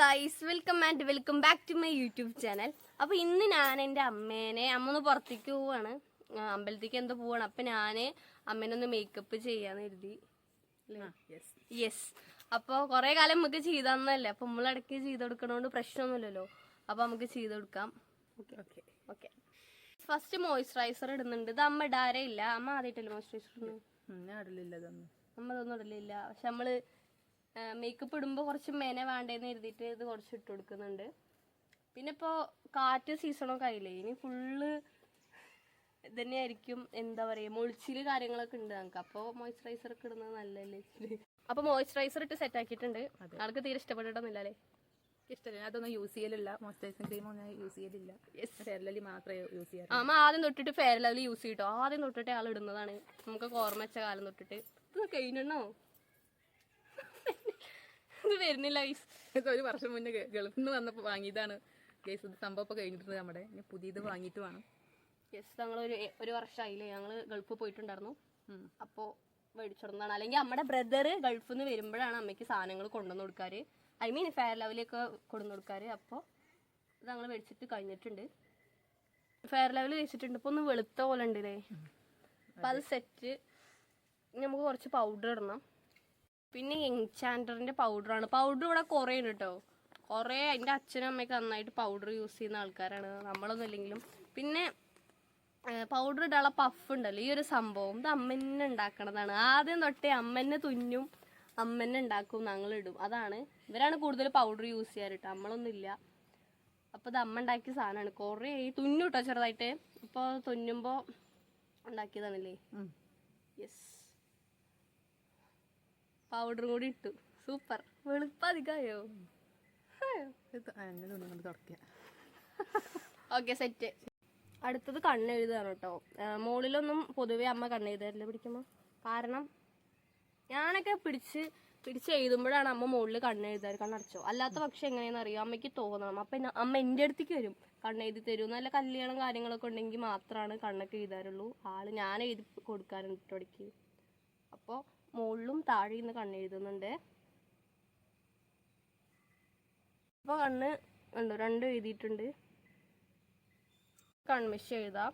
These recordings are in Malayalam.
Guys welcome and welcome back to my YouTube channel. അപ്പോൾ ഇന്ന് ഞാൻ എന്റെ അമ്മേനെ അമ്മ ഒന്ന് പുറത്തേക്ക് പോവാണ്. അമ്പലത്തേക്ക് എന്തോ പോവാണ്. അപ്പം ഞാൻ അമ്മേനെ ഒന്ന് മേക്കപ്പ് ചെയ്യാന്ന് കരുതി. യെസ് അപ്പോൾ കുറേ കാലം നമുക്ക് ചെയ്തന്നല്ലേ? അപ്പം നമ്മളിടയ്ക്ക് ചെയ്ത് കൊടുക്കണോണ്ട് പ്രശ്നമൊന്നുമില്ലല്ലോ. അപ്പോൾ നമുക്ക് ചെയ്ത് കൊടുക്കാം. ഓക്കെ ഓക്കെ ഫസ്റ്റ് മോയ്സ്ചറൈസർ ഇടുന്നുണ്ട്. ഇത് അമ്മ ഇടാറേ ഇല്ല. അമ്മ ആദ്യമായിട്ടല്ലേ മോയ്സ്ചറൈസർ ഇടുന്നു അമ്മ ഇതൊന്നും ഇടലില്ല. പക്ഷെ നമ്മൾ മേക്കപ്പ് ഇടുമ്പോൾ കുറച്ച് മെന വേണ്ടേന്ന് എഴുതിയിട്ട് ഇത് കുറച്ച് ഇട്ട് കൊടുക്കുന്നുണ്ട്. പിന്നെ ഇപ്പോൾ കാറ്റ് സീസണൊക്കെ ആയില്ലേ ഇനി ഫുള്ള് ഇതന്നെയായിരിക്കും എന്താ പറയുക മുളിച്ചിൽ കാര്യങ്ങളൊക്കെ ഉണ്ട് നമുക്ക് അപ്പോൾ മോയ്സ്ചറൈസർ ഒക്കെ ഇടുന്നത് നല്ലല്ലേ അപ്പോൾ മോയ്സ്ചറൈസർ ഇട്ട് സെറ്റ് ആക്കിയിട്ടുണ്ട്. ആൾക്ക് തീരെ ഇഷ്ടപ്പെട്ടിട്ടൊന്നുമില്ല അല്ലേ? ഇഷ്ടമില്ല അതൊന്നും യൂസ് ചെയ്യലില്ല. മോയ്സ്ചറൈസിങ് ക്രീം ഒന്നും യൂസ് ചെയ്യലില്ല. ഫെയർലി മാത്രമേ യൂസ് ചെയ്യാറ് അമ്മ ആദ്യം തൊട്ടിട്ട് ഫെയർ ലെവൽ യൂസ് ചെയ്തിട്ടോ ആദ്യം തൊട്ടിട്ട് ആൾ ഇടുന്നതാണ്. നമുക്ക് ഓർമ്മ വെച്ച കാലം തൊട്ടിട്ട്. ഇത് കഴിഞ്ഞോ ഇത് വരുന്നില്ല ഗൈസ് ഒരു വർഷം മുന്നേ ഗൾഫിൽ നിന്ന് വന്നപ്പോൾ വാങ്ങിയതാണ്. ഗൈസ് ഇത് സംഭവം ഇപ്പോൾ കഴിഞ്ഞിട്ടുണ്ട് നമ്മുടെ. ഇനി പുതിയത് വാങ്ങിയിട്ട് വേണം. യെസ് ഞങ്ങൾ ഒരു ഒരു വർഷമായില്ലേ ഞങ്ങൾ ഗൾഫ് പോയിട്ടുണ്ടായിരുന്നു. അപ്പോൾ മേടിച്ചിടുന്നതാണ്. അല്ലെങ്കിൽ നമ്മുടെ ബ്രദർ ഗൾഫിൽ നിന്ന് വരുമ്പോഴാണ് അമ്മയ്ക്ക് സാധനങ്ങൾ കൊണ്ടുവന്ന് കൊടുക്കാറ്. ഐ മീൻ ഫെയർ ലെവലൊക്കെ കൊണ്ടുവന്ന് കൊടുക്കാറ്. അപ്പോൾ ഇത് ഞങ്ങൾ മേടിച്ചിട്ട് കഴിഞ്ഞിട്ടുണ്ട്. ഫെയർ ലെവൽ വെച്ചിട്ടുണ്ട് ഇപ്പോൾ ഒന്ന് വെളുത്ത പോലെ ഉണ്ട് അല്ലേ അപ്പം അത് സെറ്റ് നമുക്ക് കുറച്ച് പൗഡർ ഇടണം. പിന്നെ എൻചാൻഡറിന്റെ പൗഡറാണ്. പൗഡർ ഇവിടെ കുറേ ഉണ്ട് കേട്ടോ കുറേ എന്റെ അച്ഛനും അമ്മയൊക്കെ നന്നായിട്ട് പൗഡർ യൂസ് ചെയ്യുന്ന ആൾക്കാരാണ്. നമ്മളൊന്നും ഇല്ലെങ്കിലും. പിന്നെ പൗഡർ ഇടാനുള്ള പഫ് ഉണ്ടല്ലോ. ഈ ഒരു സംഭവം. ഇത് അമ്മന്നെ ഉണ്ടാക്കണതാണ്. ആദ്യം തൊട്ടേ അമ്മന്നെ തുന്നും അമ്മന്നെ ഉണ്ടാക്കും ഞങ്ങൾ ഇടും. അതാണ്. ഇവരാണ് കൂടുതൽ പൗഡർ യൂസ് ചെയ്യാറ് കേട്ടോ നമ്മളൊന്നും ഇല്ല. അപ്പോൾ ഇത് അമ്മ ഉണ്ടാക്കിയ സാധനമാണ്. കുറേ ഈ തുന്നു കേട്ടോ ചെറുതായിട്ട്. ഇപ്പോൾ തുന്നുമ്പോൾ ഉണ്ടാക്കിയതാണല്ലേ? യെസ് പൗഡറും കൂടി ഇട്ടു. സൂപ്പർ വെളുപ്പധികമായോ തുണി കൊണ്ട് തുടക്കുക ഓക്കെ സെറ്റ് അടുത്തത് കണ്ണെഴുതാണ് കേട്ടോ മുകളിലൊന്നും പൊതുവെ അമ്മ കണ്ണെഴുതാറില്ല. പിടിക്കുമ്പോൾ കാരണം ഞാനൊക്കെ പിടിച്ച് പിടിച്ച് എഴുതുമ്പോഴാണ് അമ്മ മുകളിൽ കണ്ണെഴുതാറ്. കണ്ണടച്ചോ അല്ലാത്ത പക്ഷെ എങ്ങനെയാണെന്ന് അറിയാം? അമ്മയ്ക്ക് തോന്നണം. അപ്പം അമ്മ എന്റെ അടുത്തേക്ക് വരും. കണ്ണെഴുതി തരും. നല്ല കല്യാണം കാര്യങ്ങളൊക്കെ ഉണ്ടെങ്കിൽ മാത്രമാണ് കണ്ണൊക്കെ എഴുതാറുള്ളൂ. ആൾ ഞാൻ എഴുതി കൊടുക്കാറുണ്ട് ഇടയ്ക്ക്. അപ്പോൾ മുകളിലും താഴെ നിന്ന് കണ്ണെഴുതുന്നുണ്ട്. അപ്പോൾ കണ്ണ് ഉണ്ടോ രണ്ട് എഴുതിയിട്ടുണ്ട്. കൺമിഷി എഴുതാം.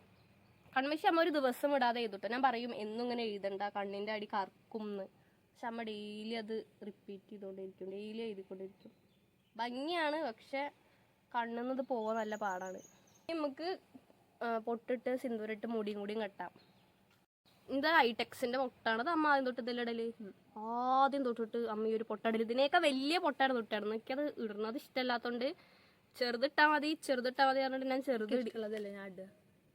കൺമിഷി അമ്മ ഒരു ദിവസം ഇടാതെ എഴുതുട്ടോ ഞാൻ പറയും എന്നും ഇങ്ങനെ എഴുതണ്ട. കണ്ണിന്റെ അടി കറക്കുംന്ന്. പക്ഷെ അമ്മ ഡെയിലി അത് റിപ്പീറ്റ് ചെയ്തുകൊണ്ടിരിക്കും ഡെയിലി എഴുതിക്കൊണ്ടിരിക്കും ഭംഗിയാണ് പക്ഷെ കണ്ണുന്നത് പോകാൻ നല്ല പാടാണ്. നമുക്ക് പൊട്ടിട്ട് സിന്ദൂരിട്ട് മുടിയും കൂടിയും കെട്ടാം. ഇത് ഐടെക്സിന്റെ പൊട്ടാണ്. അത് അമ്മ ആദ്യം തൊട്ട് ഇതിലിടൽ ആദ്യം തൊട്ടിട്ട് അമ്മ ഈ ഒരു പൊട്ടടൽ ഇതിനെയൊക്കെ വലിയ പൊട്ടാണ് തൊട്ടായിരുന്നു എനിക്കത് ഇടുന്നത് ഇഷ്ടമല്ലാത്തോണ്ട് ചെറുതിട്ടാ മതി ചെറുതിട്ടാ മതി പറഞ്ഞിട്ട് ഞാൻ ചെറുത് ഞാൻ ഇടുക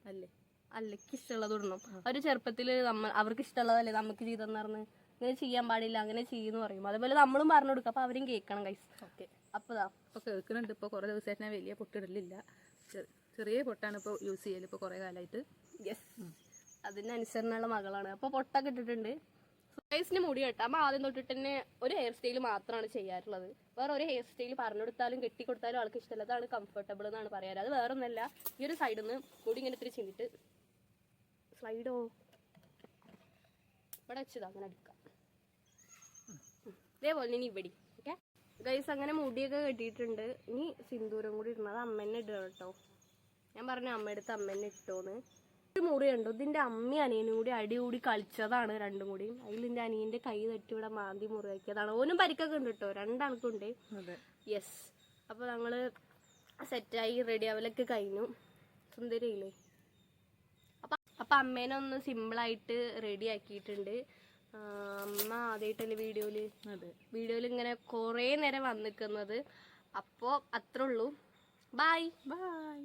അല്ലേ? അല്ലക്ക് ഇഷ്ടമുള്ളത് ഇടണം. അവർ ചെറുപ്പത്തിൽ നമ്മൾ അവർക്ക് ഇഷ്ടമുള്ളതല്ലേ നമുക്ക് ചെയ്തെന്ന് പറഞ്ഞ് ഇങ്ങനെ ചെയ്യാൻ പാടില്ല അങ്ങനെ ചെയ്യുന്നു പറയും അതുപോലെ നമ്മളും പറഞ്ഞു കൊടുക്കും. അപ്പൊ അവരും കേൾക്കണം കൈസ് ഓക്കെ. അപ്പൊ ഇപ്പൊ കേൾക്കുന്നുണ്ട്. ഇപ്പൊ കുറേ ദിവസമായിട്ട് ഞാൻ വലിയ പൊട്ടിടലില്ല ചെറിയ പൊട്ടാണ് ഇപ്പൊ യൂസ് ചെയ്യൽ ഇപ്പൊ കുറേ കാലമായിട്ട് യെസ് അതിനനുസരണമുള്ള മകളാണ്. അപ്പൊ പൊട്ടൊക്കെ ഇട്ടിട്ടുണ്ട്. ഫേസിന് മുടി കെട്ടാം. അമ്മ ആദ്യം തൊട്ടിട്ട് തന്നെ ഒരു ഹെയർ സ്റ്റൈൽ മാത്രമാണ് ചെയ്യാറുള്ളത്. വേറെ ഒരു ഹെയർ സ്റ്റൈൽ പറഞ്ഞു കൊടുത്താലും കെട്ടി കൊടുത്താലും ആൾക്ക് ഇഷ്ടമല്ല. അതാണ് കംഫർട്ടബിൾ എന്നാണ് പറയാറ്. അത് വേറെ ഒന്നല്ല ഈ ഒരു സൈഡിൽ നിന്ന് മുടി ഇങ്ങനെ ഇത്തിരി ചിന്തിട്ട് സ്ലൈഡോ ഇവിടെ വെച്ചതാ അങ്ങനെ എടുക്കാം. ഇതേപോലെ ഇനി ഇവിടെ. ഓക്കെ ഗൈസ് അങ്ങനെ മുടിയൊക്കെ കെട്ടിയിട്ടുണ്ട്. ഇനി സിന്ദൂരം കൂടി ഇടണം. അത് അമ്മേനെ ഇടുക കേട്ടോ. ഞാൻ പറഞ്ഞു അമ്മയെടുത്ത് അമ്മേനെ ഇട്ടോന്ന്. ഒരു മുറി ഉണ്ടോ ഇതിന്റെ അമ്മി അനിയനും കൂടി അടി കൂടി കളിച്ചതാണ് രണ്ടും കൂടി. അതിൽ എന്റെ അനിയന്റെ കൈ തട്ടി ഇവിടെ മാന്തി മുറിയാക്കിയതാണ് ഓനും പരിക്കൊക്കെ ഉണ്ട് കേട്ടോ രണ്ടാൾക്കുണ്ട് യെസ് അപ്പോൾ സെറ്റ് സെറ്റായി റെഡി ആവലൊക്കെ കഴിഞ്ഞു. സുന്ദരിയില്ലേ? അപ്പൊ അപ്പൊ അമ്മേനെ ഒന്ന് സിമ്പിളായിട്ട് റെഡി ആക്കിയിട്ടുണ്ട്. അമ്മ ആദ്യമായിട്ടല്ലേ വീഡിയോയിൽ വീഡിയോയിൽ ഇങ്ങനെ കുറേ നേരം വന്നിക്കുന്നത്. അപ്പോൾ അത്രേ ഉള്ളൂ. Bye bye